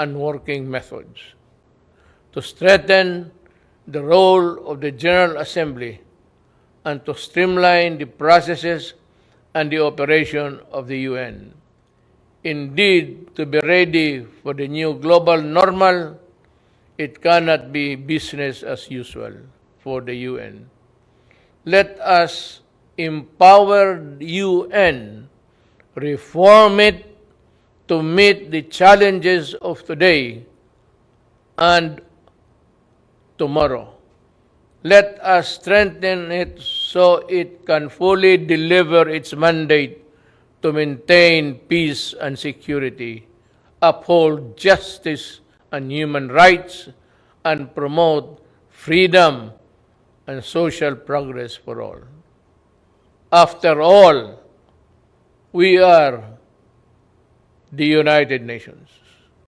and working methods. To strengthen the role of the General Assembly and to streamline the processes and the operation of the UN. Indeed, to be ready for the new global normal, it cannot be business as usual for the UN. Let us empower the UN, reform it to meet the challenges of today and tomorrow. Let us strengthen it so it can fully deliver its mandate to maintain peace and security, uphold justice and human rights, and promote freedom and social progress for all. After all, we are the United Nations.